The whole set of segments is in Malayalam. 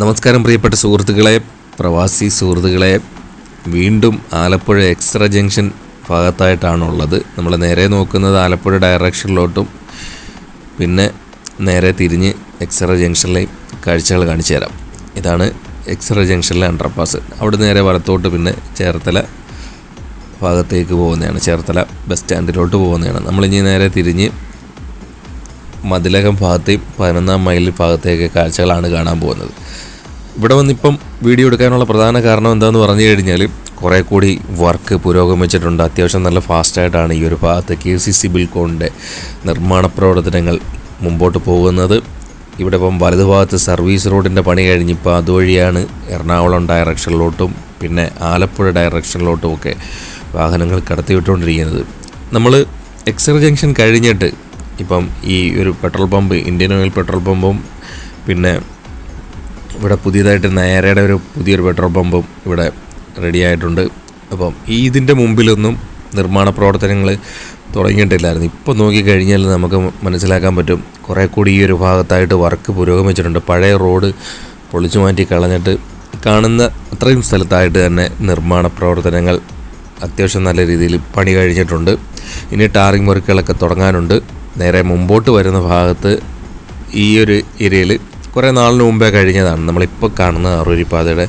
നമസ്കാരം പ്രിയപ്പെട്ട സുഹൃത്തുക്കളെ. പ്രവാസി സുഹൃത്തുക്കളെ വീണ്ടും ആലപ്പുഴ എക്സ്ട്രാ ജംഗ്ഷൻ ഭാഗത്തായിട്ടാണുള്ളത്. നമ്മൾ നേരെ നോക്കുന്നത് ആലപ്പുഴ ഡയറക്ഷനിലോട്ടും പിന്നെ നേരെ തിരിഞ്ഞ് എക്സ്ട്രാ ജംഗ്ഷനിലെ കാഴ്ചകൾ കാണിച്ചു തരാം. ഇതാണ് എക്സ്ട്രാ ജംഗ്ഷനിലെ അണ്ടർപാസ്. അവിടെ നേരെ വലത്തോട്ട് പിന്നെ ചേർത്തല ഭാഗത്തേക്ക് പോകുന്നതാണ്. ചേർത്തല ബസ് സ്റ്റാൻഡിലോട്ട് പോകുന്നതാണ്. നമ്മളിനി നേരെ തിരിഞ്ഞ് മതിലകം ഭാഗത്തെയും പതിനൊന്നാം മൈൽ ഭാഗത്തേക്ക് കാഴ്ചകളാണ് കാണാൻ പോകുന്നത്. ഇവിടെ വന്നിപ്പം വീഡിയോ എടുക്കാനുള്ള പ്രധാന കാരണം എന്താണെന്ന് പറഞ്ഞു കഴിഞ്ഞാൽ കുറേ കൂടി വർക്ക് പുരോഗമിച്ചിട്ടുണ്ട് അത്യാവശ്യം നല്ല ഫാസ്റ്റായിട്ടാണ് ഈ ഒരു ഭാഗത്ത് കെ സി സി ബിൽക്കോണിന്റെ നിർമ്മാണ പ്രവർത്തനങ്ങൾ മുമ്പോട്ട് പോകുന്നത്. ഇവിടെ ഇപ്പം വലതുഭാഗത്ത് സർവീസ് റോഡിന്റെ പണി കഴിഞ്ഞിപ്പോൾ അതുവഴിയാണ് എറണാകുളം ഡയറക്ഷനിലോട്ടും പിന്നെ ആലപ്പുഴ ഡയറക്ഷനിലോട്ടും ഒക്കെ വാഹനങ്ങൾ കടത്തിവിട്ടുകൊണ്ടിരിക്കുന്നത്. നമ്മൾ എക്സർ ജംഗ്ഷൻ കഴിഞ്ഞിട്ട് ഇപ്പം ഈ ഒരു petrol pump Indian Oil petrol പമ്പും പിന്നെ ഇവിടെ പുതിയതായിട്ട് നേരയുടെ ഒരു പുതിയൊരു പെട്രോൾ പമ്പും ഇവിടെ റെഡി ആയിട്ടുണ്ട്. അപ്പം ഈ ഇതിന്റെ മുമ്പിലൊന്നും നിർമ്മാണ പ്രവർത്തനങ്ങൾ തുടങ്ങിയിട്ടില്ലായിരുന്നു. ഇപ്പോൾ നോക്കിക്കഴിഞ്ഞാൽ നമുക്ക് മനസ്സിലാക്കാൻ പറ്റും കുറേ കൂടി ഈ ഒരു ഭാഗത്തായിട്ട് വർക്ക് പുരോഗമിച്ചിട്ടുണ്ട്. പഴയ റോഡ് പൊളിച്ചു മാറ്റി കളഞ്ഞിട്ട് കാണുന്ന അത്രയും സ്ഥലത്തായിട്ട് തന്നെ നിർമ്മാണ പ്രവർത്തനങ്ങൾ അത്യാവശ്യം നല്ല രീതിയിൽ പണി കഴിഞ്ഞിട്ടുണ്ട്. ഇനി ടാറിംഗ് വർക്കുകളൊക്കെ തുടങ്ങാനുണ്ട്. നേരെ മുമ്പോട്ട് വരുന്ന ഭാഗത്ത് ഈ ഒരു ഏരിയയിൽ കുറേ നാളിന് മുമ്പേ കഴിഞ്ഞതാണ്. നമ്മളിപ്പോൾ കാണുന്ന അറൂരിപ്പാതയുടെ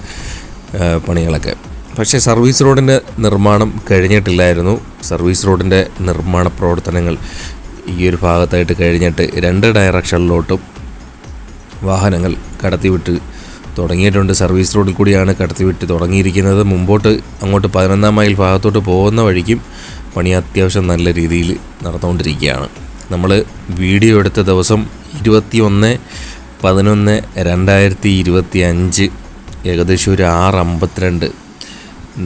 പാതയുടെ പണികളൊക്കെ. പക്ഷേ സർവീസ് റോഡിന്റെ നിർമ്മാണം കഴിഞ്ഞിട്ടില്ലായിരുന്നു. സർവീസ് റോഡിന്റെ നിർമ്മാണ പ്രവർത്തനങ്ങൾ ഈ ഒരു ഭാഗത്തായിട്ട് കഴിഞ്ഞിട്ട് രണ്ട് ഡയറക്ഷനിലോട്ടും വാഹനങ്ങൾ കടത്തിവിട്ട് തുടങ്ങിയിട്ടുണ്ട്. സർവീസ് റോഡിൽ കൂടിയാണ് കടത്തിവിട്ട് തുടങ്ങിയിരിക്കുന്നത്. മുമ്പോട്ട് അങ്ങോട്ട് പതിനൊന്നാം മൈൽ ഭാഗത്തോട്ട് പോകുന്ന വഴിക്കും പണി അത്യാവശ്യം നല്ല രീതിയിൽ നടന്നുകൊണ്ടിരിക്കുകയാണ്. നമ്മൾ വീഡിയോ എടുത്ത ദിവസം ഇരുപത്തി ഒന്ന് പതിനൊന്ന് രണ്ടായിരത്തി ഇരുപത്തി അഞ്ച് ഏകദേശം ഒരു ആറ് അമ്പത്തിരണ്ട്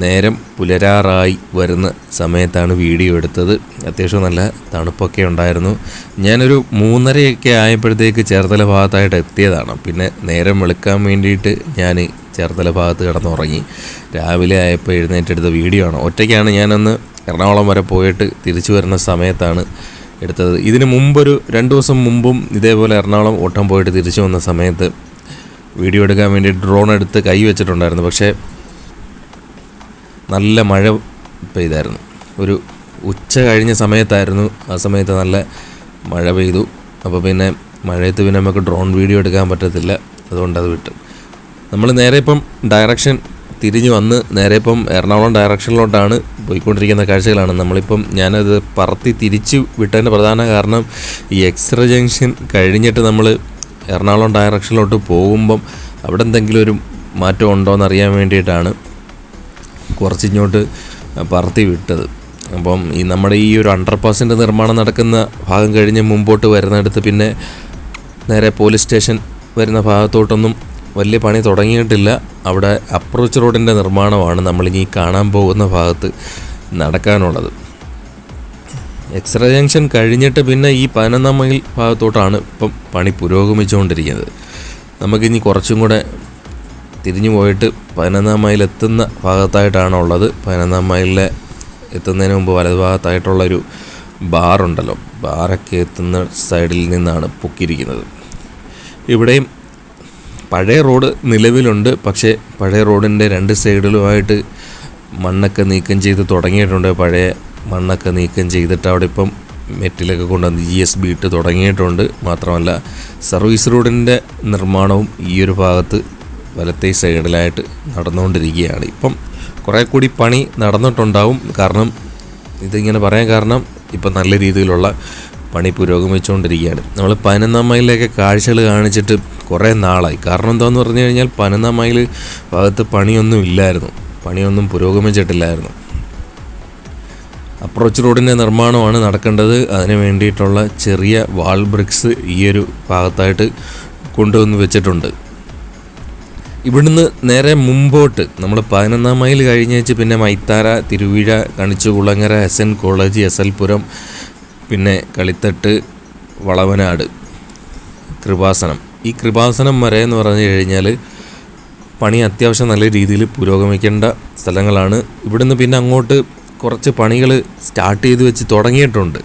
നേരം പുലരാറായി വരുന്ന സമയത്താണ് വീഡിയോ എടുത്തത്. അത്യാവശ്യം നല്ല തണുപ്പൊക്കെ ഉണ്ടായിരുന്നു. ഞാനൊരു മൂന്നരയൊക്കെ ആയപ്പോഴത്തേക്ക് ചേർത്തല ഭാഗത്തായിട്ട് എത്തിയതാണ്. പിന്നെ നേരം വെളുക്കാൻ വേണ്ടിയിട്ട് ഞാൻ ചേർത്തല ഭാഗത്ത് കിടന്നുറങ്ങി. രാവിലെ ആയപ്പോൾ എഴുന്നേറ്റെടുത്ത വീഡിയോ ആണ്. ഒറ്റയ്ക്കാണ് ഞാനൊന്ന് എറണാകുളം വരെ പോയിട്ട് തിരിച്ചു വരുന്ന സമയത്താണ് എടുത്തത്. ഇതിന് മുമ്പൊരു രണ്ട് ദിവസം മുമ്പും ഇതേപോലെ എറണാകുളം ഓട്ടം പോയിട്ട് തിരിച്ചു വന്ന സമയത്ത് വീഡിയോ എടുക്കാൻ വേണ്ടി ഡ്രോൺ എടുത്ത് കൈ വെച്ചിട്ടുണ്ടായിരുന്നു. പക്ഷേ നല്ല മഴ പെയ്തായിരുന്നു. ഒരു ഉച്ച കഴിഞ്ഞ സമയത്തായിരുന്നു. ആ സമയത്ത് നല്ല മഴ പെയ്തു. അപ്പോൾ പിന്നെ മഴയത്ത് പിന്നെ നമുക്ക് ഡ്രോൺ വീഡിയോ എടുക്കാൻ പറ്റത്തില്ല. അതുകൊണ്ട് അത് വിട്ടു. നമ്മൾ നേരെ ഇപ്പം ഡയറക്ഷൻ തിരിഞ്ഞ് വന്ന് നേരെ ഇപ്പം എറണാകുളം ഡയറക്ഷനിലോട്ടാണ് പോയിക്കൊണ്ടിരിക്കുന്ന കാഴ്ചകളാണ്. നമ്മളിപ്പം ഞാനത് പറത്തി തിരിച്ച് വിട്ടതിന്റെ പ്രധാന കാരണം ഈ എക്സ്റേ ജംഗ്ഷൻ കഴിഞ്ഞിട്ട് നമ്മൾ എറണാകുളം ഡയറക്ഷനിലോട്ട് പോകുമ്പം അവിടെ എന്തെങ്കിലും ഒരു മാറ്റം ഉണ്ടോ എന്നറിയാൻ വേണ്ടിയിട്ടാണ് കുറച്ചിങ്ങോട്ട് പറത്തി വിട്ടത്. അപ്പം ഈ നമ്മുടെ ഈ ഒരു അണ്ടർപാസിന്റെ നിർമ്മാണം നടക്കുന്ന ഭാഗം കഴിഞ്ഞ് മുമ്പോട്ട് വരുന്നിടത്ത് പിന്നെ നേരെ പോലീസ് സ്റ്റേഷൻ വരുന്ന ഭാഗത്തോട്ടൊന്നും വലിയ പണി തുടങ്ങിയിട്ടില്ല. അവിടെ അപ്രോച്ച് റോഡിന്റെ നിർമ്മാണമാണ് നമ്മളിനി കാണാൻ പോകുന്ന ഭാഗത്ത് നടക്കാനുള്ളത്. എക്സ്റേ ജംഗ്ഷൻ കഴിഞ്ഞിട്ട് പിന്നെ ഈ പതിനൊന്നാം മൈൽ ഭാഗത്തോട്ടാണ് ഇപ്പം പണി പുരോഗമിച്ചുകൊണ്ടിരിക്കുന്നത്. നമുക്കിനി കുറച്ചും കൂടെ തിരിഞ്ഞു പോയിട്ട് പതിനൊന്നാം മൈൽ എത്തുന്ന ഭാഗത്തായിട്ടാണ് ഉള്ളത് പതിനൊന്നാം മൈലിലെ എത്തുന്നതിന് മുമ്പ് വലതുഭാഗത്തായിട്ടുള്ളൊരു ബാറുണ്ടല്ലോ. ബാറൊക്കെ എത്തുന്ന സൈഡിൽ നിന്നാണ് പൊക്കിയിരിക്കുന്നത്. ഇവിടെയും പഴയ റോഡ് നിലവിലുണ്ട് പക്ഷേ പഴയ റോഡിന്റെ രണ്ട് സൈഡിലുമായിട്ട് മണ്ണൊക്കെ നീക്കം ചെയ്ത് തുടങ്ങിയിട്ടുണ്ട്. പഴയ മണ്ണൊക്കെ നീക്കം ചെയ്തിട്ട് അവിടെ ഇപ്പം മെറ്റിലൊക്കെ കൊണ്ടുവന്ന് ജി എസ് ബി ഇട്ട് തുടങ്ങിയിട്ടുണ്ട്. മാത്രമല്ല സർവീസ് റോഡിന്റെ നിർമ്മാണവും ഈ ഒരു ഭാഗത്ത് വലത്തെ സൈഡിലായിട്ട് നടന്നുകൊണ്ടിരിക്കുകയാണ്. ഇപ്പം കുറേ കൂടി പണി നടന്നിട്ടുണ്ടാവും. കാരണം ഇതിങ്ങനെ പറയാൻ കാരണം ഇപ്പം നല്ല രീതിയിലുള്ള പണി പുരോഗമിച്ചുകൊണ്ടിരിക്കുകയാണ്. നമ്മൾ പതിനൊന്നാം മൈലിലേക്ക് കാഴ്ചകൾ കാണിച്ചിട്ട് കുറേ നാളായി. കാരണം എന്താണെന്ന് പറഞ്ഞു കഴിഞ്ഞാൽ പതിനൊന്നാം മൈൽ ഭാഗത്ത് പണിയൊന്നും ഇല്ലായിരുന്നു. പണിയൊന്നും പുരോഗമിച്ചിട്ടില്ലായിരുന്നു. അപ്രോച്ച് റോഡിന്റെ നിർമ്മാണമാണ് നടക്കേണ്ടത്. അതിന് വേണ്ടിയിട്ടുള്ള ചെറിയ വാൾ ബ്രിക്സ് ഈയൊരു ഭാഗത്തായിട്ട് കൊണ്ടുവന്ന് വെച്ചിട്ടുണ്ട്. ഇവിടുന്ന് നേരെ മുമ്പോട്ട് നമ്മൾ പതിനൊന്നാം മൈൽ കഴിഞ്ഞേച്ച് പിന്നെ മൈത്താര Thiruvizha Kanichukulangara S N college S L Puram പിന്നെ കളിത്തട്ട് വളവനാട് കൃപാസനം. ഈ കൃപാസനം വരെ എന്ന് പറഞ്ഞു കഴിഞ്ഞാൽ പണി അത്യാവശ്യം നല്ല രീതിയിൽ പുരോഗമിക്കേണ്ട സ്ഥലങ്ങളാണ്. ഇവിടുന്ന് പിന്നെ അങ്ങോട്ട് കുറച്ച് പണികൾ സ്റ്റാർട്ട് ചെയ്ത് വെച്ച് തുടങ്ങിയിട്ടുണ്ട്.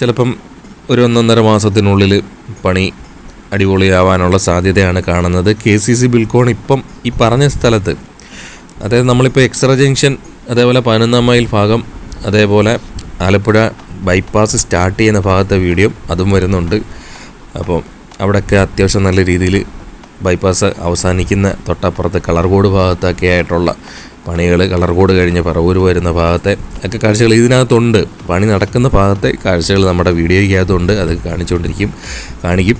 ചിലപ്പം ഒരു ഒന്നൊന്നര മാസത്തിനുള്ളിൽ പണി അടിപൊളിയാവാനുള്ള സാധ്യതയാണ് കാണുന്നത്. കെ സി സി ബിൽക്കോൺ ഇപ്പം ഈ പറഞ്ഞ സ്ഥലത്ത് അതായത് നമ്മളിപ്പോൾ എക്സ്ട്രാ ജംഗ്ഷൻ അതേപോലെ പതിനൊന്നാം മൈൽ ഭാഗം അതേപോലെ ആലപ്പുഴ ബൈപ്പാസ് സ്റ്റാർട്ട് ചെയ്യുന്ന ഭാഗത്തെ വീഡിയോ അതും വരുന്നുണ്ട്. അപ്പോൾ അവിടെയൊക്കെ അത്യാവശ്യം നല്ല രീതിയിൽ ബൈപ്പാസ് അവസാനിക്കുന്ന തൊട്ടപ്പുറത്ത് കളർകോട് ഭാഗത്തൊക്കെ ആയിട്ടുള്ള പണികൾ കളർകോട് കഴിഞ്ഞ് പറവൂർ വരുന്ന ഭാഗത്തെ ഒക്കെ കാഴ്ചകൾ ഇതിനകത്തുണ്ട്. പണി നടക്കുന്ന ഭാഗത്തെ കാഴ്ചകൾ നമ്മുടെ വീഡിയോയ്ക്കകത്തുണ്ട്. അത് കാണിച്ചുകൊണ്ടിരിക്കും കാണിക്കും.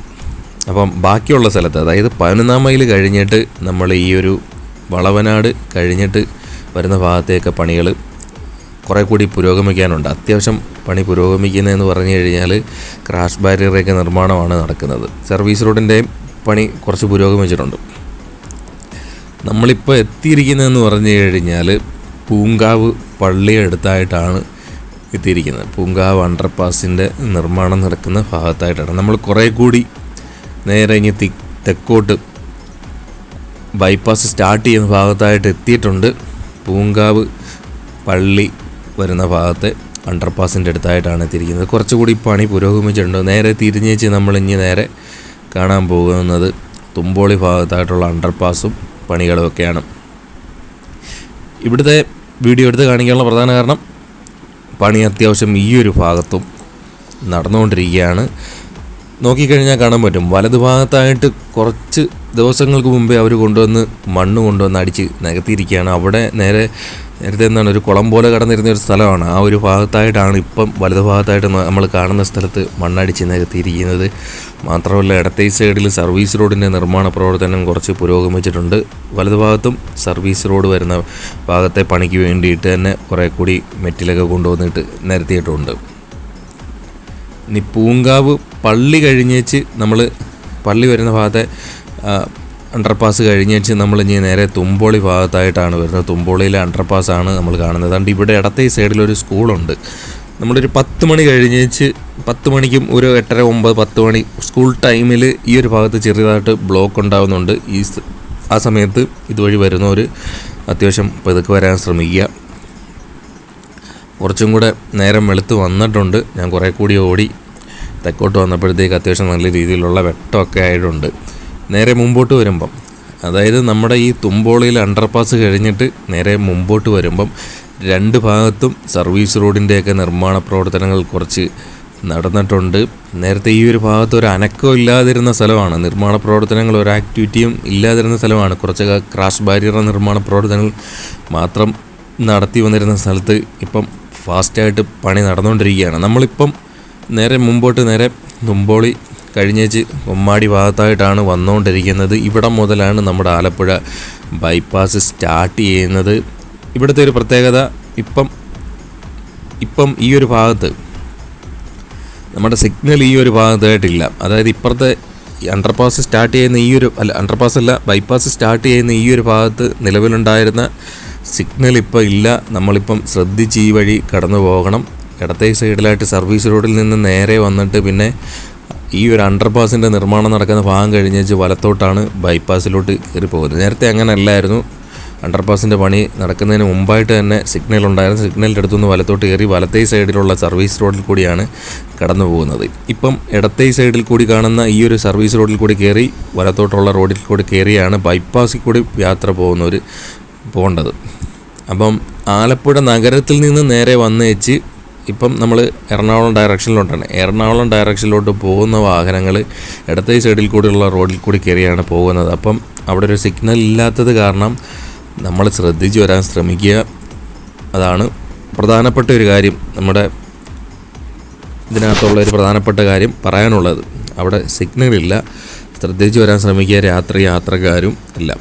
അപ്പം ബാക്കിയുള്ള സ്ഥലത്ത് അതായത് പതിനൊന്നാം മൈൽ കഴിഞ്ഞിട്ട് നമ്മൾ ഈ ഒരു വളവനാട് കഴിഞ്ഞിട്ട് വരുന്ന ഭാഗത്തെയൊക്കെ പണികൾ കുറേ കൂടി പുരോഗമിക്കാനുണ്ട്. അത്യാവശ്യം പണി പുരോഗമിക്കുന്നതെന്ന് പറഞ്ഞു കഴിഞ്ഞാൽ ക്രാഷ് ബാരിയറൊക്കെ നിർമ്മാണമാണ് നടക്കുന്നത്. സർവീസ് റോഡിന്റെയും പണി കുറച്ച് പുരോഗമിച്ചിട്ടുണ്ട്. നമ്മളിപ്പോൾ എത്തിയിരിക്കുന്നതെന്ന് പറഞ്ഞു കഴിഞ്ഞാൽ പൂങ്കാവ് പള്ളി അടുത്തായിട്ടാണ് എത്തിയിരിക്കുന്നത്. പൂങ്കാവ് അണ്ടർപാസിന്റെ നിർമ്മാണം നടക്കുന്ന ഭാഗത്തായിട്ടാണ്. നമ്മൾ കുറേ കൂടി നേരെ ഇനി തെക്കോട്ട് ബൈപ്പാസ് സ്റ്റാർട്ട് ചെയ്യുന്ന ഭാഗത്തായിട്ട് എത്തിയിട്ടുണ്ട്. പൂങ്കാവ് പള്ളി വരുന്ന ഭാഗത്തെ അണ്ടർപാസിന്റെ അടുത്തായിട്ടാണ് എത്തിയിരിക്കുന്നത്. കുറച്ചുകൂടി പണി പുരോഗമിച്ചിട്ടുണ്ട്. നേരെ തിരിഞ്ഞേച്ച് നമ്മൾ ഇനി നേരെ കാണാൻ പോകുന്നത് തുമ്പോളി ഭാഗത്തായിട്ടുള്ള അണ്ടർപാസും പണികളുമൊക്കെയാണ് ഇവിടുത്തെ വീഡിയോ എടുത്ത് കാണിക്കാനുള്ള പ്രധാന കാരണം പണി അത്യാവശ്യം ഈ ഒരു ഭാഗത്തും നടന്നുകൊണ്ടിരിക്കുകയാണ്. നോക്കിക്കഴിഞ്ഞാൽ കാണാൻ പറ്റും. വലതുഭാഗത്തായിട്ട് കുറച്ച് ദിവസങ്ങൾക്ക് മുമ്പേ അവർ കൊണ്ടുവന്ന് മണ്ണ് കൊണ്ടുവന്ന് അടിച്ച് നികത്തിയിരിക്കുകയാണ്. അവിടെ നേരെ നേരത്തെ എന്താണ് ഒരു കുളം പോലെ കടന്നിരുന്ന ഒരു സ്ഥലമാണ്. ആ ഒരു ഭാഗത്തായിട്ടാണ് ഇപ്പം വലതുഭാഗത്തായിട്ട് നമ്മൾ കാണുന്ന സ്ഥലത്ത് മണ്ണടിച്ച് നികത്തിയിരിക്കുന്നത്. മാത്രമല്ല ഇടത്തെ സൈഡിൽ സർവീസ് റോഡിന്റെ നിർമ്മാണ പ്രവർത്തനം കുറച്ച് പുരോഗമിച്ചിട്ടുണ്ട്. വലതുഭാഗത്തും സർവീസ് റോഡ് വരുന്ന ഭാഗത്തെ പണിക്ക് വേണ്ടിയിട്ട് തന്നെ കുറേ കൂടി മെറ്റിലൊക്കെ കൊണ്ടുവന്നിട്ട് നിരത്തിയിട്ടുണ്ട്. ഇനി പൂങ്കാവ് പള്ളി കഴിഞ്ഞേച്ച് നമ്മൾ പള്ളി വരുന്ന ഭാഗത്തെ അണ്ടർപാസ് കഴിഞ്ഞേച്ച് നമ്മൾ ഇനി നേരെ തുമ്പോളി ഭാഗത്തായിട്ടാണ് വരുന്നത്. തുമ്പോളിയിലെ അണ്ടർപാസ് നമ്മൾ കാണുന്നത്. അതുകൊണ്ട് ഇവിടെ ഇടത്തെ ഈ സൈഡിലൊരു സ്കൂളുണ്ട് നമ്മളൊരു പത്ത് മണി കഴിഞ്ഞേച്ച് പത്ത് മണിക്കും ഒരു എട്ടര ഒമ്പത് പത്ത് മണി സ്കൂൾ ടൈമിൽ ഈ ഒരു ഭാഗത്ത് ചെറിയതായിട്ട് ബ്ലോക്ക് ഉണ്ടാകുന്നുണ്ട് ഈ ആ സമയത്ത് ഇതുവഴി വരുന്നവർ അത്യാവശ്യം പതുക്കെ വരാൻ ശ്രമിക്കുക. കുറച്ചും കൂടെ നേരം വെളുത്ത് വന്നിട്ടുണ്ട്. ഞാൻ കുറേ കൂടി ഓടി തെക്കോട്ട് വന്നപ്പോഴത്തേക്ക് അത്യാവശ്യം നല്ല രീതിയിലുള്ള വെട്ടമൊക്കെ ആയിട്ടുണ്ട്. നേരെ മുമ്പോട്ട് വരുമ്പം അതായത് നമ്മുടെ ഈ തുമ്പോളിയിൽ അണ്ടർപാസ് കഴിഞ്ഞിട്ട് നേരെ മുമ്പോട്ട് വരുമ്പം രണ്ട് ഭാഗത്തും സർവീസ് റോഡിന്റെയൊക്കെ നിർമ്മാണ പ്രവർത്തനങ്ങൾ കുറച്ച് നടന്നിട്ടുണ്ട്. നേരത്തെ ഈ ഒരു ഭാഗത്ത് ഒരു അനക്കം ഇല്ലാതിരുന്ന സ്ഥലമാണ്. നിർമ്മാണ പ്രവർത്തനങ്ങൾ ഒരു ആക്ടിവിറ്റിയും ഇല്ലാതിരുന്ന സ്ഥലമാണ്. കുറച്ച് ക്രാഷ് ബാരിയർ നിർമ്മാണ പ്രവർത്തനങ്ങൾ മാത്രം നടത്തി വന്നിരുന്ന സ്ഥലത്ത് ഇപ്പം ഫാസ്റ്റായിട്ട് പണി നടന്നുകൊണ്ടിരിക്കുകയാണ്. നമ്മളിപ്പം നേരെ മുമ്പോട്ട് നേരെ തുമ്പോളി കഴിഞ്ഞേച്ച് ഉമ്മാടി ഭാഗത്തായിട്ടാണ് വന്നുകൊണ്ടിരിക്കുന്നത്. ഇവിടം മുതലാണ് നമ്മുടെ ആലപ്പുഴ ബൈപ്പാസ് സ്റ്റാർട്ട് ചെയ്യുന്നത്. ഇവിടുത്തെ ഒരു പ്രത്യേകത ഇപ്പം ഇപ്പം ഈ ഒരു ഭാഗത്ത് നമ്മുടെ സിഗ്നൽ ഈ ഒരു ഭാഗത്തായിട്ടില്ല. അതായത് ഇപ്പുറത്തെ അണ്ടർപാസ് സ്റ്റാർട്ട് ചെയ്യുന്ന ഈ ഒരു അല്ല അണ്ടർപാസ് അല്ല ബൈപ്പാസ് സ്റ്റാർട്ട് ചെയ്യുന്ന ഈ ഒരു ഭാഗത്ത് നിലവിലുണ്ടായിരുന്ന സിഗ്നൽ ഇപ്പോൾ ഇല്ല. നമ്മളിപ്പം ശ്രദ്ധിച്ച് ഈ വഴി കടന്നു പോകണം ഇടത്തെ സൈഡിലായിട്ട് സർവീസ് റോഡിൽ നിന്ന് നേരെ വന്നിട്ട് പിന്നെ ഈ ഒരു അണ്ടർപാസിന്റെ നിർമ്മാണം നടക്കുന്ന ഭാഗം കഴിഞ്ഞേച്ച് വലത്തോട്ടാണ് ബൈപ്പാസിലോട്ട് കയറി പോകുന്നത്. നേരത്തെ അങ്ങനെ അല്ലായിരുന്നു അണ്ടർപാസിന്റെ പണി നടക്കുന്നതിന് മുമ്പായിട്ട് തന്നെ സിഗ്നൽ ഉണ്ടായിരുന്നു. സിഗ്നലിന്റെ അടുത്തുനിന്ന് വലത്തോട്ട് കയറി വലത്തേ സൈഡിലുള്ള സർവീസ് റോഡിൽ കൂടിയാണ് കടന്നു പോകുന്നത്. ഇപ്പം ഇടത്തേ സൈഡിൽ കൂടി കാണുന്ന ഈ ഒരു സർവീസ് റോഡിൽ കൂടി കയറി വലത്തോട്ടുള്ള റോഡിൽ കൂടി കയറിയാണ് ബൈപ്പാസിൽ കൂടി യാത്ര പോകുന്നവർ പോകേണ്ടത്. അപ്പം ആലപ്പുഴ നഗരത്തിൽ നിന്ന് നേരെ വന്നേച്ച് ഇപ്പം നമ്മൾ എറണാകുളം ഡയറക്ഷനിലോട്ടാണ് എറണാകുളം ഡയറക്ഷനിലോട്ട് പോകുന്ന വാഹനങ്ങൾ ഇടത്തെ സൈഡിൽ കൂടിയുള്ള റോഡിൽ കൂടി കയറിയാണ് പോകുന്നത്. അപ്പം അവിടെ ഒരു സിഗ്നൽ ഇല്ലാത്തത് കാരണം നമ്മൾ ശ്രദ്ധിച്ച് വരാൻ ശ്രമിക്കുക. അതാണ് പ്രധാനപ്പെട്ട ഒരു കാര്യം. നമ്മുടെ ഇതിനകത്തുള്ള ഒരു പ്രധാനപ്പെട്ട കാര്യം പറയാനുള്ളത്. അവിടെ സിഗ്നൽ ഇല്ല. ശ്രദ്ധിച്ച് വരാൻ ശ്രമിക്കുക. രാത്രി യാത്രക്കാരും എല്ലാം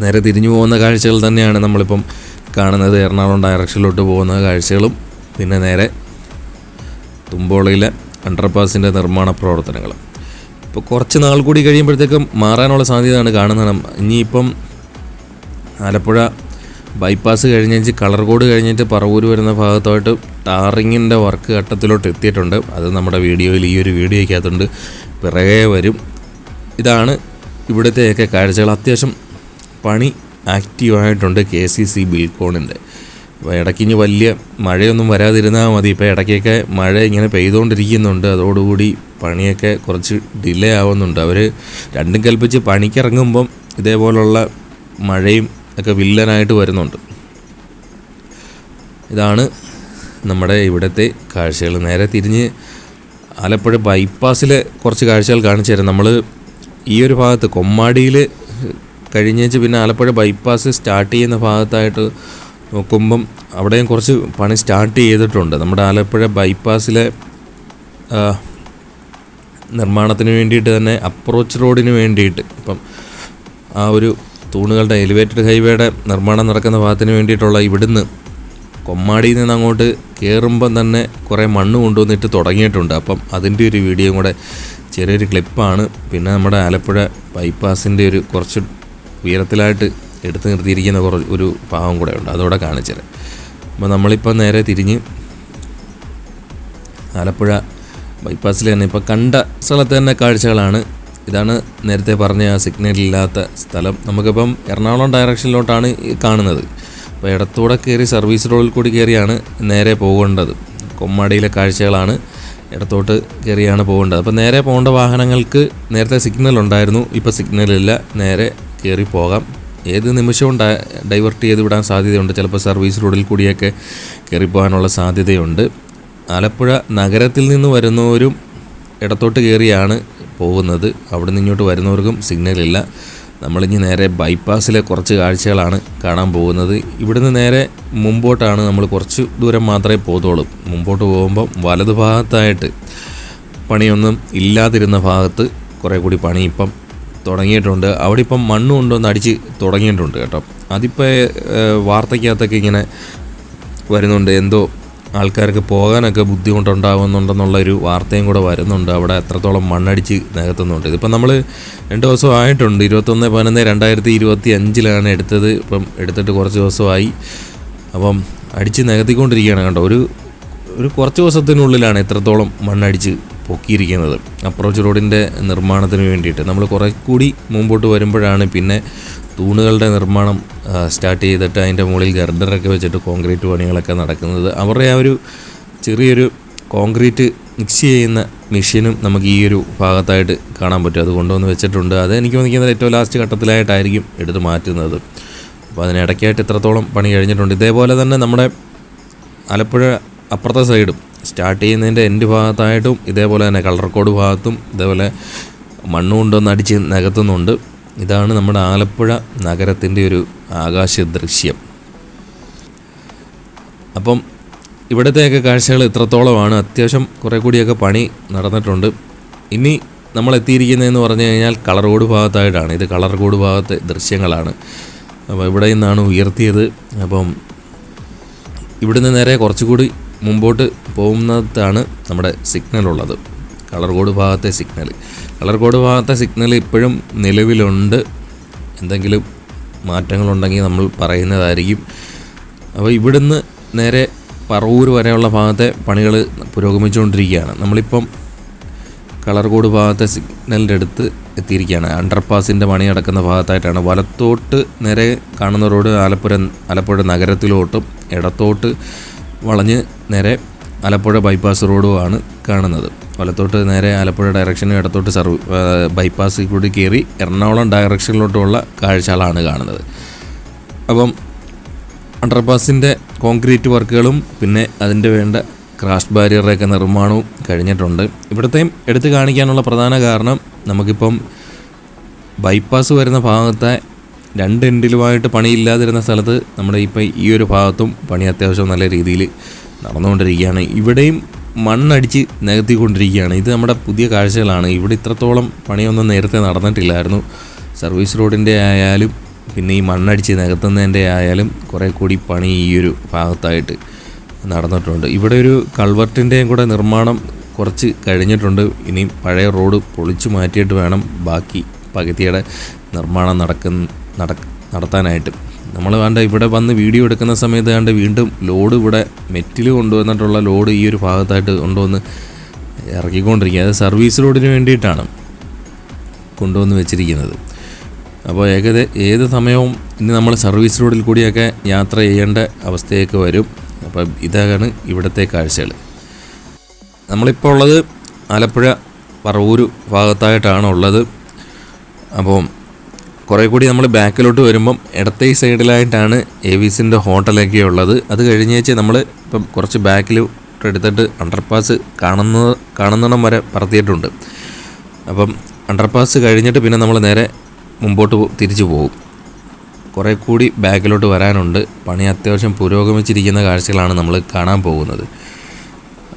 നേരെ തിരിഞ്ഞു പോകുന്ന കാഴ്ചകൾ തന്നെയാണ് നമ്മളിപ്പം കാണുന്നത്. എറണാകുളം ഡയറക്ഷനിലോട്ട് പോകുന്ന കാഴ്ചകളും പിന്നെ നേരെ തുമ്പോളയിലെ അണ്ടർപാസിന്റെ നിർമ്മാണ പ്രവർത്തനങ്ങൾ. ഇപ്പോൾ കുറച്ച് നാൾ കൂടി കഴിയുമ്പോഴത്തേക്കും മാറാനുള്ള സാധ്യതയാണ് കാണുന്നത്. ഇനിയിപ്പം ആലപ്പുഴ ബൈപ്പാസ് കളർ കളർകോട് കഴിഞ്ഞിട്ട് പറവൂര് വരുന്ന ഭാഗത്തായിട്ട് ടാറിങ്ങിന്റെ വർക്ക് ഘട്ടത്തിലോട്ട് എത്തിയിട്ടുണ്ട്. അത് നമ്മുടെ വീഡിയോയിൽ ഈ ഒരു വീഡിയോയ്ക്കകത്തുണ്ട്. പിറകെ വരും. ഇതാണ് ഇവിടുത്തെയൊക്കെ കാഴ്ചകൾ. അത്യാവശ്യം പണി ആക്റ്റീവായിട്ടുണ്ട് കെ സി സി ബിൽക്കോണിന്റെ അപ്പോൾ ഇടയ്ക്കിഞ്ഞ് വലിയ മഴയൊന്നും വരാതിരുന്നാൽ മതി. ഇപ്പോൾ ഇടയ്ക്കൊക്കെ മഴ ഇങ്ങനെ പെയ്തുകൊണ്ടിരിക്കുന്നുണ്ട് അതോടുകൂടി പണിയൊക്കെ കുറച്ച് ഡിലേ ആവുന്നുണ്ട്. അവർ രണ്ടും കൽപ്പിച്ച് പണിക്കിറങ്ങുമ്പം ഇതേപോലുള്ള മഴയും ഒക്കെ വില്ലനായിട്ട് വരുന്നുണ്ട്. ഇതാണ് നമ്മുടെ ഇവിടുത്തെ കാഴ്ചകൾ. നേരെ തിരിഞ്ഞ് ആലപ്പുഴ ബൈപ്പാസിലെ കുറച്ച് കാഴ്ചകൾ കാണിച്ചു തരാം. നമ്മൾ ഈ ഒരു ഭാഗത്ത് കൊമ്മാടിയിൽ കഴിഞ്ഞേച്ച് പിന്നെ ആലപ്പുഴ ബൈപ്പാസ് സ്റ്റാർട്ട് ചെയ്യുന്ന ഭാഗത്തായിട്ട് നോക്കുമ്പം അവിടെയും കുറച്ച് പണി സ്റ്റാർട്ട് ചെയ്തിട്ടുണ്ട്. നമ്മുടെ ആലപ്പുഴ ബൈപ്പാസിലെ നിർമ്മാണത്തിന് വേണ്ടിയിട്ട് തന്നെ അപ്രോച്ച് റോഡിന് വേണ്ടിയിട്ട് ഇപ്പം ആ ഒരു തൂണുകളുടെ എലിവേറ്റഡ് ഹൈവേയുടെ നിർമ്മാണം നടക്കുന്ന ഭാഗത്തിന് വേണ്ടിയിട്ടുള്ള ഇവിടുന്ന് കൊമ്മാടിയിൽ നിന്ന് അങ്ങോട്ട് കയറുമ്പം തന്നെ കുറേ മണ്ണ് കൊണ്ടുവന്നിട്ട് തുടങ്ങിയിട്ടുണ്ട്. അപ്പം അതിന്റെ ഒരു വീഡിയോ കൂടെ ചെറിയൊരു ക്ലിപ്പാണ് പിന്നെ നമ്മുടെ ആലപ്പുഴ ബൈപ്പാസിന്റെ ഒരു കുറച്ച് ഉയരത്തിലായിട്ട് എടുത്തു നിർത്തിയിരിക്കുന്ന കുറച്ച് ഒരു ഭാഗം കൂടെ ഉണ്ട്. അതോടെ കാണിച്ചത് അപ്പോൾ നമ്മളിപ്പോൾ നേരെ തിരിഞ്ഞ് ആലപ്പുഴ ബൈപ്പാസിൽ തന്നെ ഇപ്പോൾ കണ്ട സ്ഥലത്ത് തന്നെ കാഴ്ചകളാണ്. ഇതാണ് നേരത്തെ പറഞ്ഞ ആ സിഗ്നൽ ഇല്ലാത്ത സ്ഥലം. നമുക്കിപ്പം എറണാകുളം ഡയറക്ഷനിലോട്ടാണ് കാണുന്നത്. അപ്പോൾ ഇടത്തൂടെ കയറി സർവീസ് റോഡിൽ കൂടി കയറിയാണ് നേരെ പോകേണ്ടത്. കൊമ്മാടിയിലെ കാഴ്ചകളാണ് ഇടത്തോട്ട് കയറിയാണ് പോകേണ്ടത്. അപ്പോൾ നേരെ പോകേണ്ട വാഹനങ്ങൾക്ക് നേരത്തെ സിഗ്നൽ ഉണ്ടായിരുന്നു. ഇപ്പോൾ സിഗ്നലില്ല നേരെ കയറി പോകാം. ഏത് നിമിഷവും ഡൈവേർട്ട് ചെയ്ത് വിടാൻ സാധ്യതയുണ്ട്. ചിലപ്പോൾ സർവീസ് റോഡിൽ കൂടിയൊക്കെ കയറിപ്പോകാനുള്ള സാധ്യതയുണ്ട്. ആലപ്പുഴ നഗരത്തിൽ നിന്ന് വരുന്നവരും ഇടത്തോട്ട് കയറിയാണ് പോകുന്നത്. അവിടെ നിന്ന് ഇങ്ങോട്ട് വരുന്നവർക്കും സിഗ്നലില്ല നമ്മളിനി നേരെ ബൈപ്പാസിലെ കുറച്ച് കാഴ്ചകളാണ് കാണാൻ പോകുന്നത്. ഇവിടുന്ന് നേരെ മുമ്പോട്ടാണ് നമ്മൾ കുറച്ച് ദൂരം മാത്രമേ പോകത്തുള്ളൂ. മുമ്പോട്ട് പോകുമ്പം വലതുഭാഗത്തായിട്ട് പണിയൊന്നും ഇല്ലാതിരുന്ന ഭാഗത്ത് കുറേ കൂടി പണി ഇപ്പം തുടങ്ങിയിട്ടുണ്ട്. അവിടെ ഇപ്പം മണ്ണ് കൊണ്ടുവന്ന് അടിച്ച് തുടങ്ങിയിട്ടുണ്ട് കേട്ടോ. അതിപ്പോൾ വാർത്തയ്ക്കകത്തൊക്കെ ഇങ്ങനെ വരുന്നുണ്ട്. എന്തോ ആൾക്കാർക്ക് പോകാനൊക്കെ ബുദ്ധിമുട്ടുണ്ടാകുന്നുണ്ടെന്നുള്ളൊരു വാർത്തയും കൂടെ വരുന്നുണ്ട്. അവിടെ എത്രത്തോളം മണ്ണടിച്ച് നികത്തുന്നുണ്ട്. ഇതിപ്പം നമ്മൾ രണ്ട് ദിവസം ആയിട്ടുണ്ട്. ഇരുപത്തൊന്ന് പതിനൊന്ന് രണ്ടായിരത്തി ഇരുപത്തി അഞ്ചിലാണ് എടുത്തത്. ഇപ്പം എടുത്തിട്ട് കുറച്ച് ദിവസമായി. അപ്പം അടിച്ച് നികത്തിക്കൊണ്ടിരിക്കുകയാണ് കേട്ടോ ഒരു ഒരു കുറച്ച് ദിവസത്തിനുള്ളിലാണ് എത്രത്തോളം മണ്ണടിച്ച് പൊക്കിയിരിക്കുന്നത്. അപ്രോച്ച് റോഡിന്റെ നിർമ്മാണത്തിന് വേണ്ടിയിട്ട്. നമ്മൾ കുറേ കൂടി മുമ്പോട്ട് വരുമ്പോഴാണ് പിന്നെ തൂണുകളുടെ നിർമ്മാണം സ്റ്റാർട്ട് ചെയ്തിട്ട് അതിന്റെ മുകളിൽ ഗർഡറൊക്കെ വെച്ചിട്ട് കോൺക്രീറ്റ് പണികളൊക്കെ നടക്കുന്നത്. അവരുടെ ആ ഒരു ചെറിയൊരു കോൺക്രീറ്റ് മിക്സ് ചെയ്യുന്ന മെഷീനും നമുക്ക് ഈ ഒരു ഭാഗത്തായിട്ട് കാണാൻ പറ്റും. അത് കൊണ്ടുവന്ന് വെച്ചിട്ടുണ്ട്. അത് എനിക്ക് തോന്നിക്കുന്നത് ഏറ്റവും ലാസ്റ്റ് ഘട്ടത്തിലായിട്ടായിരിക്കും എടുത്ത് മാറ്റുന്നത്. അപ്പോൾ അതിനിടയ്ക്കായിട്ട് ഇത്രത്തോളം പണി കഴിഞ്ഞിട്ടുണ്ട്. ഇതേപോലെ തന്നെ നമ്മുടെ ആലപ്പുഴ അപ്പുറത്തെ സൈഡും സ്റ്റാർട്ട് ചെയ്യുന്നതിന്റെ എൻഡ് ഭാഗത്തായിട്ടും ഇതേപോലെ തന്നെ കളർ കോഡ് ഭാഗത്തും ഇതേപോലെ മണ്ണ് കൊണ്ടൊന്ന് അടിച്ച് നികത്തുന്നുണ്ട്. ഇതാണ് നമ്മുടെ ആലപ്പുഴ നഗരത്തിന്റെ ഒരു ആകാശ ദൃശ്യം. അപ്പം ഇവിടത്തെയൊക്കെ കാഴ്ചകൾ ഇത്രത്തോളമാണ്. അത്യാവശ്യം കുറേ കൂടിയൊക്കെ പണി നടന്നിട്ടുണ്ട്. ഇനി നമ്മൾ എത്തിയിരിക്കുന്നതെന്ന് പറഞ്ഞു കഴിഞ്ഞാൽ കളർകോട് ഭാഗത്തായിട്ടാണ്. ഇത് കളർകോട് ഭാഗത്തെ ദൃശ്യങ്ങളാണ്. അപ്പോൾ ഇവിടെ നിന്നാണ് ഉയർത്തിയത്. അപ്പം ഇവിടുന്ന് നേരെ കുറച്ചുകൂടി മുമ്പോട്ട് പോകുന്നതാണ് നമ്മുടെ സിഗ്നൽ ഉള്ളത് കളർകോട് ഭാഗത്തെ സിഗ്നൽ കളർ കോഡ് ഭാഗത്തെ സിഗ്നൽ ഇപ്പോഴും നിലവിലുണ്ട്. എന്തെങ്കിലും മാറ്റങ്ങളുണ്ടെങ്കിൽ നമ്മൾ പറയുന്നതായിരിക്കും. അപ്പോൾ ഇവിടുന്ന് നേരെ പറവൂർ വരെയുള്ള ഭാഗത്തെ പണികൾ പുരോഗമിച്ചുകൊണ്ടിരിക്കുകയാണ്. നമ്മളിപ്പം കളർ കോഡ് ഭാഗത്തെ സിഗ്നലിന്റെ അടുത്ത് എത്തിയിരിക്കുകയാണ്. അണ്ടർപാസിന്റെ പണി നടക്കുന്ന ഭാഗത്തായിട്ടാണ്. വലത്തോട്ട് നേരെ കാണുന്ന റോഡ് ആലപ്പുഴ ആലപ്പുഴ നഗരത്തിലോട്ടും ഇടത്തോട്ട് വളഞ്ഞ് നേരെ ആലപ്പുഴ ബൈപ്പാസ് റോഡുമാണ് കാണുന്നത്. വലത്തോട്ട് നേരെ ആലപ്പുഴ ഡയറക്ഷനും ഇടത്തോട്ട് സർവ് ബൈപ്പാസിൽ കൂടി കയറി എറണാകുളം ഡയറക്ഷനിലോട്ടുള്ള കാഴ്ചകളാണ് കാണുന്നത്. അപ്പം അണ്ടർപാസിന്റെ കോൺക്രീറ്റ് വർക്കുകളും പിന്നെ അതിന്റെ വേണ്ട ക്രാഷ് ബാരിയറുടെയൊക്കെ നിർമ്മാണവും കഴിഞ്ഞിട്ടുണ്ട്. ഇവിടുത്തെയും എടുത്തു കാണിക്കാനുള്ള പ്രധാന കാരണം നമുക്കിപ്പം ബൈപ്പാസ് വരുന്ന ഭാഗത്തെ രണ്ട് എൻഡിലുമായിട്ട് പണിയില്ലാതിരുന്ന സ്ഥലത്ത് നമ്മുടെ ഇപ്പം ഈ ഒരു ഭാഗത്തും പണി അത്യാവശ്യം നല്ല രീതിയിൽ നടന്നുകൊണ്ടിരിക്കുകയാണ്. ഇവിടെയും മണ്ണടിച്ച് നികത്തിക്കൊണ്ടിരിക്കുകയാണ്. ഇത് നമ്മുടെ പുതിയ കാഴ്ചകളാണ്. ഇവിടെ ഇത്രത്തോളം പണിയൊന്നും നേരത്തെ നടന്നിട്ടില്ലായിരുന്നു. സർവീസ് റോഡിന്റെ ആയാലും പിന്നെ ഈ മണ്ണടിച്ച് നികത്തുന്നതിന്റെ ആയാലും കുറേ കൂടി പണി ഈ ഒരു ഭാഗത്തായിട്ട് നടന്നിട്ടുണ്ട്. ഇവിടെ ഒരു കൾവർട്ടിന്റെയും കൂടെ നിർമ്മാണം കുറച്ച് കഴിഞ്ഞിട്ടുണ്ട്. ഇനി പഴയ റോഡ് പൊളിച്ചു മാറ്റിയിട്ട് വേണം ബാക്കി പകുതിയുടെ നിർമ്മാണം നടക്കുന്ന നട നടത്താനായിട്ട്. നമ്മൾ വേണ്ട ഇവിടെ വന്ന് വീഡിയോ എടുക്കുന്ന സമയത്ത് കണ്ട് വീണ്ടും ലോഡ് ഇവിടെ മെറ്റിൽ കൊണ്ടുവന്നിട്ടുള്ള ലോഡ് ഈ ഒരു ഭാഗത്തായിട്ട് കൊണ്ടുവന്ന് ഇറക്കിക്കൊണ്ടിരിക്കുക. അത് സർവീസ് റോഡിന് വേണ്ടിയിട്ടാണ് കൊണ്ടുവന്ന് വെച്ചിരിക്കുന്നത്. അപ്പോൾ ഏകദേ ഏത് സമയവും ഇനി നമ്മൾ സർവീസ് റോഡിൽ കൂടിയൊക്കെ യാത്ര ചെയ്യേണ്ട അവസ്ഥയൊക്കെ വരും. അപ്പം ഇതാണ് ഇവിടുത്തെ കാഴ്ചകൾ. നമ്മളിപ്പോൾ ഉള്ളത് ആലപ്പുഴ പറവൂർ ഭാഗത്തായിട്ടാണ് ഉള്ളത്. അപ്പോൾ കുറേ കൂടി നമ്മൾ ബാക്കിലോട്ട് വരുമ്പം ഇടത്തെ സൈഡിലായിട്ടാണ് ഏവീസിന്റെ ഹോട്ടലൊക്കെ ഉള്ളത്. അത് കഴിഞ്ഞേച്ച് നമ്മൾ ഇപ്പം കുറച്ച് ബാക്കിൽ എടുത്തിട്ട് അണ്ടർപാസ് കാണുന്ന കാണുന്നിടം വരെ പറത്തിയിട്ടുണ്ട്. അപ്പം അണ്ടർപാസ് കഴിഞ്ഞിട്ട് പിന്നെ നമ്മൾ നേരെ മുമ്പോട്ട് തിരിച്ചു പോകും. കുറേ കൂടി ബാക്കിലോട്ട് വരാനുണ്ട്. പണി അത്യാവശ്യം പുരോഗമിച്ചിരിക്കുന്ന കാഴ്ചകളാണ് നമ്മൾ കാണാൻ പോകുന്നത്.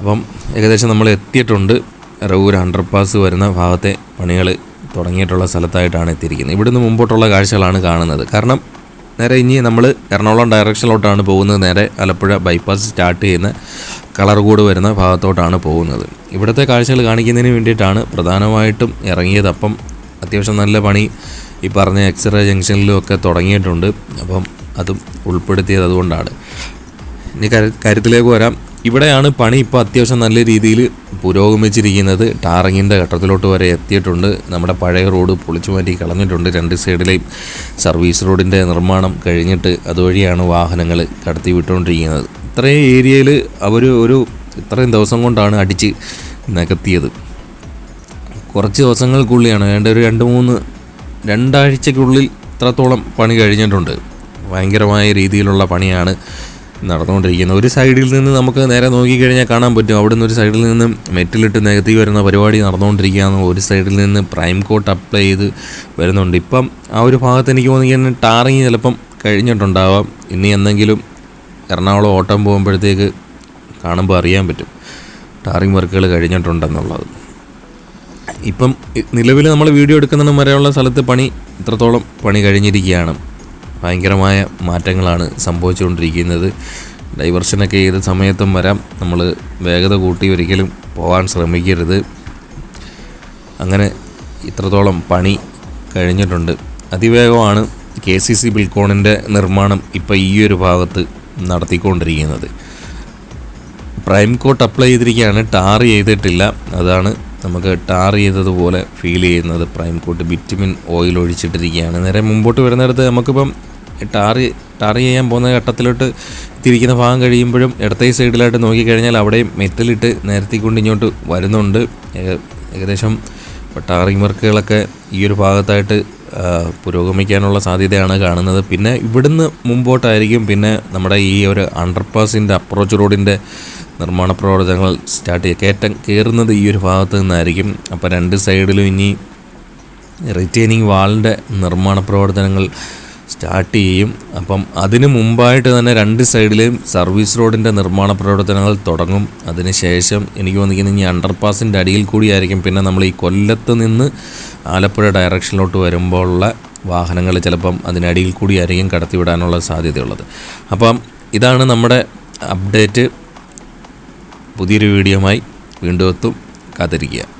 അപ്പം ഏകദേശം നമ്മൾ എത്തിയിട്ടുണ്ട്. റവൂർ അണ്ടർപാസ് വരുന്ന ഭാഗത്തെ പണികൾ തുടങ്ങിയിട്ടുള്ള സ്ഥലത്തായിട്ടാണ് എത്തിയിരിക്കുന്നത്. ഇവിടുന്ന് മുമ്പോട്ടുള്ള കാഴ്ചകളാണ് കാണുന്നത്. കാരണം നേരെ ഇനി നമ്മൾ എറണാകുളം ഡയറക്ഷനിലോട്ടാണ് പോകുന്നത്. നേരെ ആലപ്പുഴ ബൈപ്പാസ് സ്റ്റാർട്ട് ചെയ്യുന്ന കളർകോട് വരുന്ന ഭാഗത്തോട്ടാണ് പോകുന്നത്. ഇവിടുത്തെ കാഴ്ചകൾ കാണിക്കുന്നതിന് വേണ്ടിയിട്ടാണ് പ്രധാനമായിട്ടും ഇറങ്ങിയത്. അപ്പം അത്യാവശ്യം നല്ല പണി ഈ പറഞ്ഞ എക്സ്റേ ജംഗ്ഷനിലും ഒക്കെ തുടങ്ങിയിട്ടുണ്ട്. അപ്പം അതും ഉൾപ്പെടുത്തിയത് അതുകൊണ്ടാണ്. ഇനി കരു- കാര്യത്തിലേക്ക് വരാം. ഇവിടെയാണ് പണി ഇപ്പോൾ അത്യാവശ്യം നല്ല രീതിയിൽ പുരോഗമിച്ചിരിക്കുന്നത്. ടാറിങ്ങിന്റെ ഘട്ടത്തിലോട്ട് വരെ എത്തിയിട്ടുണ്ട്. നമ്മുടെ പഴയ റോഡ് പൊളിച്ചു മാറ്റി കളഞ്ഞിട്ടുണ്ട്. രണ്ട് സൈഡിലെയും സർവീസ് റോഡിന്റെ നിർമ്മാണം കഴിഞ്ഞിട്ട് അതുവഴിയാണ് വാഹനങ്ങൾ കടത്തി വിട്ടുകൊണ്ടിരിക്കുന്നത്. ഇത്രയും ഏരിയയിൽ അവർ ഒരു ഇത്രയും ദിവസം കൊണ്ടാണ് അടിച്ച് നികത്തിയത്. കുറച്ച് ദിവസങ്ങൾക്കുള്ളിലാണ് വേണ്ട ഒരു രണ്ട് മൂന്ന് രണ്ടാഴ്ചക്കുള്ളിൽ ഇത്രത്തോളം പണി കഴിഞ്ഞിട്ടുണ്ട്. ഭയങ്കരമായ രീതിയിലുള്ള പണിയാണ് നടന്നുകൊണ്ടിരിക്കുന്നത് ഒരു സൈഡിൽ നിന്ന് നമുക്ക് നേരെ നോക്കിക്കഴിഞ്ഞാൽ കാണാൻ പറ്റും. അവിടെ നിന്ന് ഒരു സൈഡിൽ നിന്ന് മെറ്റിലിട്ട് നികത്തി വരുന്ന പരിപാടി നടന്നുകൊണ്ടിരിക്കുകയാണ്. ഒരു സൈഡിൽ നിന്ന് പ്രൈം കോട്ട് അപ്ലൈ ചെയ്ത് വരുന്നുണ്ട്. ഇപ്പം ആ ഒരു ഭാഗത്ത് എനിക്ക് തോന്നിക്കാൻ ടാറിങ് ചിലപ്പം കഴിഞ്ഞിട്ടുണ്ടാവാം. ഇനി എന്തെങ്കിലും എറണാകുളം ഓട്ടം പോകുമ്പോഴത്തേക്ക് കാണുമ്പോൾ അറിയാൻ പറ്റും. ടാറിങ് വർക്കുകൾ കഴിഞ്ഞിട്ടുണ്ടെന്നുള്ളത്. ഇപ്പം നിലവിൽ നമ്മൾ വീഡിയോ എടുക്കുന്നതിന് വരെയുള്ള സ്ഥലത്ത് പണി ഇത്രത്തോളം പണി കഴിഞ്ഞിരിക്കുകയാണ്. ഭയങ്കരമായ മാറ്റങ്ങളാണ് സംഭവിച്ചുകൊണ്ടിരിക്കുന്നത്. ഡൈവർഷനൊക്കെ ഏത് സമയത്തും വരാം. നമ്മൾ വേഗത കൂട്ടി ഒരിക്കലും പോകാൻ ശ്രമിക്കരുത്. അങ്ങനെ ഇത്രത്തോളം പണി കഴിഞ്ഞിട്ടുണ്ട്. അതിവേഗമാണ് കെ സി സി ബിൽക്കോണിന്റെ നിർമ്മാണം ഇപ്പോൾ ഈ ഒരു ഭാഗത്ത് നടത്തിക്കൊണ്ടിരിക്കുന്നത്. പ്രൈം കോട്ട് അപ്ലൈ ചെയ്തിരിക്കുകയാണ്. ടാർ ചെയ്തിട്ടില്ല. അതാണ് നമുക്ക് ടാർ ചെയ്തതുപോലെ ഫീൽ ചെയ്യുന്നത്. പ്രൈം കോട്ട് ബിറ്റുമിൻ ഓയിൽ ഒഴിച്ചിട്ടിരിക്കുകയാണ്. നേരെ മുമ്പോട്ട് വരുന്നിടത്ത് നമുക്കിപ്പം ടാർ ടാർ ചെയ്യാൻ പോകുന്ന ഘട്ടത്തിലോട്ട് തിരിക്കുന്ന ഭാഗം കഴിയുമ്പോഴും ഇടത്തെ സൈഡിലായിട്ട് നോക്കിക്കഴിഞ്ഞാൽ അവിടെയും മെറ്റലിട്ട് നിരത്തിക്കൊണ്ട് ഇങ്ങോട്ട് വരുന്നുണ്ട്. ഏക- ഏകദേശം ടാറിങ് വർക്കുകളൊക്കെ ഈ ഒരു ഭാഗത്തായിട്ട് പുരോഗമിക്കാനുള്ള സാധ്യതയാണ് കാണുന്നത്. പിന്നെ ഇവിടുന്ന് മുമ്പോട്ടായിരിക്കും പിന്നെ നമ്മുടെ ഈ ഒരു അണ്ടർപാസിന്റെ അപ്രോച്ച് റോഡിന്റെ നിർമ്മാണ പ്രവർത്തനങ്ങൾ സ്റ്റാർട്ട് ചെയ്യുക. കയറ്റം കയറുന്നത് ഈ ഒരു ഭാഗത്ത് നിന്നായിരിക്കും. അപ്പോൾ രണ്ട് സൈഡിലും ഇനി റിറ്റൈനിങ് വാളിന്റെ നിർമ്മാണ പ്രവർത്തനങ്ങൾ സ്റ്റാർട്ട് ചെയ്യും. അപ്പം അതിനു മുമ്പായിട്ട് തന്നെ രണ്ട് സൈഡിലെയും സർവീസ് റോഡിന്റെ നിർമ്മാണ പ്രവർത്തനങ്ങൾ തുടങ്ങും. അതിനുശേഷം എനിക്ക് തോന്നിക്കുന്നത് ഈ അണ്ടർപാസിന്റെ അടിയിൽ കൂടിയായിരിക്കും. പിന്നെ നമ്മൾ ഈ കൊല്ലത്ത് നിന്ന് ആലപ്പുഴ ഡയറക്ഷനിലോട്ട് വരുമ്പോഴുള്ള വാഹനങ്ങൾ ചിലപ്പം അതിനടിയിൽ കൂടിയായിരിക്കും കടത്തിവിടാനുള്ള സാധ്യതയുള്ളത്. അപ്പം ഇതാണ് നമ്മുടെ അപ്ഡേറ്റ്. പുതിയൊരു വീഡിയോയുമായി വീണ്ടും എത്തും. കാത്തിരിക്കുക.